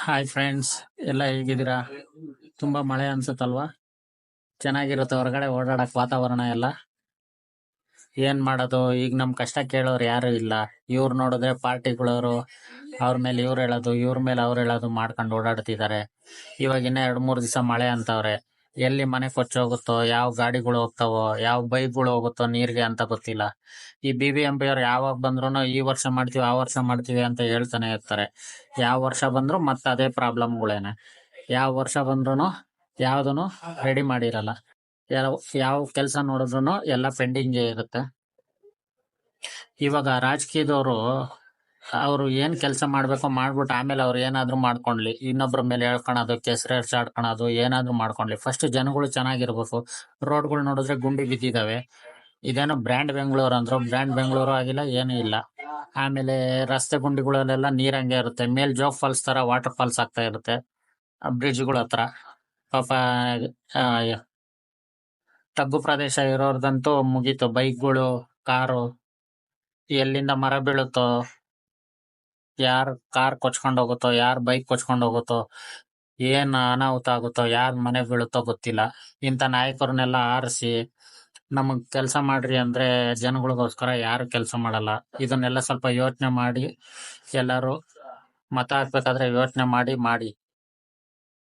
Hi friends ಎಲ್ಲ ಹೇಗಿದ್ದೀರಾ? ತುಂಬಾ ಮಳೆ ಅನ್ಸುತ್ತಲ್ವಾ? ಚೆನ್ನಾಗಿರುತ್ತೆ, ಹೊರಗಡೆ ಓಡಾಡಕ್ ವಾತಾವರಣ ಎಲ್ಲ. ಏನ್ ಮಾಡೋದು? ಈಗ ನಮ್ ಕಷ್ಟ ಕೇಳೋರು ಯಾರು ಇಲ್ಲ. ಇವ್ರು ನೋಡಿದ್ರೆ ಪಾರ್ಟಿಗಳವರು ಅವ್ರ ಮೇಲೆ ಇವ್ರು ಹೇಳೋದು, ಇವ್ರ ಮೇಲೆ ಅವ್ರು ಹೇಳೋದು ಮಾಡ್ಕೊಂಡು ಓಡಾಡ್ತಿದ್ದಾರೆ. ಇವಾಗ ಇನ್ನ ಎರಡ್ ಮೂರು ದಿವಸ ಮಳೆ ಅಂತವ್ರೆ. ಎಲ್ಲಿ ಮನೆ ಕೊಚ್ಚೋಗುತ್ತೋ, ಯಾವ ಗಾಡಿಗಳು ಹೋಗ್ತಾವೋ, ಯಾವ ಬೈಕ್ಗಳು ಹೋಗುತ್ತೋ ನೀರಿಗೆ ಅಂತ ಗೊತ್ತಿಲ್ಲ. ಈ ಬಿ ಬಿ ಎಂ ಪಿ ಅವ್ರು ಯಾವಾಗ ಬಂದ್ರು ಈ ವರ್ಷ ಮಾಡ್ತೀವಿ, ಆ ವರ್ಷ ಮಾಡ್ತೀವಿ ಅಂತ ಹೇಳ್ತಾನೆ ಇರ್ತಾರೆ. ಯಾವ ವರ್ಷ ಬಂದ್ರು ಮತ್ತೆ ಅದೇ ಪ್ರಾಬ್ಲಮ್ಗಳೇನೆ. ಯಾವ ವರ್ಷ ಬಂದ್ರು ಯಾವ್ದು ರೆಡಿ ಮಾಡಿರಲ್ಲ. ಯಾವ ಯಾವ ಕೆಲಸ ನೋಡಿದ್ರು ಎಲ್ಲ ಪೆಂಡಿಂಗ್ ಇರುತ್ತೆ. ಇವಾಗ ರಾಜಕೀಯದವರು ಅವ್ರು ಏನ್ ಕೆಲಸ ಮಾಡ್ಬೇಕೋ ಮಾಡ್ಬಿಟ್ಟು ಆಮೇಲೆ ಅವ್ರು ಏನಾದ್ರು ಮಾಡ್ಕೊಂಡ್ಲಿ. ಇನ್ನೊಬ್ರ ಮೇಲೆ ಹೇಳ್ಕೊಳೋದು ಕೆಸರು ಎರ್ಚಾಡ್ಕೊಳೋದು ಏನಾದ್ರೂ ಮಾಡ್ಕೊಂಡ್ಲಿ. ಫಸ್ಟ್ ಜನಗಳು ಚೆನ್ನಾಗಿರ್ಬೇಕು. ರೋಡ್ಗಳು ನೋಡಿದ್ರೆ ಗುಂಡಿ ಬಿದ್ದಿದಾವೆ. ಇದೇನೋ ಬ್ರ್ಯಾಂಡ್ ಬೆಂಗಳೂರು ಅಂದ್ರು. ಬ್ರ್ಯಾಂಡ್ ಬೆಂಗಳೂರು ಆಗಿಲ್ಲ, ಏನೂ ಇಲ್ಲ. ಆಮೇಲೆ ರಸ್ತೆ ಗುಂಡಿಗಳಲ್ಲೆಲ್ಲ ನೀರ್ ಹಂಗೆ ಇರುತ್ತೆ. ಮೇಲ್ ಜೋಗ್ ಫಾಲ್ಸ್ ತರ ವಾಟರ್ ಫಾಲ್ಸ್ ಆಗ್ತಾ ಇರುತ್ತೆ. ಬ್ರಿಡ್ಜ್ಗಳ ಹತ್ರ. ಪಾಪ ತಗ್ಗು ಪ್ರದೇಶ ಇರೋರ್ದಂತೂ ಮುಗೀತು. ಬೈಕ್ಗಳು, ಕಾರು, ಎಲ್ಲಿಂದ ಮರ ಬೀಳುತ್ತೋ ಯಾರ್ ಕಾರ್ ಕೊಚ್ಕೊಂಡ್ ಹೋಗುತ್ತೋ, ಯಾರ್ ಬೈಕ್ ಕೊಚ್ಕೊಂಡ್ ಹೋಗುತ್ತೋ, ಏನ್ ಅನಾಹುತ ಆಗುತ್ತೋ, ಯಾರ್ ಮನೆ ಬೀಳುತ್ತೋ ಗೊತ್ತಿಲ್ಲ. ಇಂತ ನಾಯಕರನ್ನೆಲ್ಲ ಆರಿಸಿ, ನಮಗ್ ಕೆಲಸ ಮಾಡ್ರಿ ಅಂದ್ರೆ ಜನಗಳಿಗೋಸ್ಕರ ಯಾರು ಕೆಲಸ ಮಾಡಲ್ಲ. ಇದನ್ನೆಲ್ಲ ಸ್ವಲ್ಪ ಯೋಚನೆ ಮಾಡಿ, ಎಲ್ಲಾರು ಮತ ಹಾಕ್ಬೇಕಾದ್ರೆ ಯೋಚನೆ ಮಾಡಿ ಮಾಡಿ.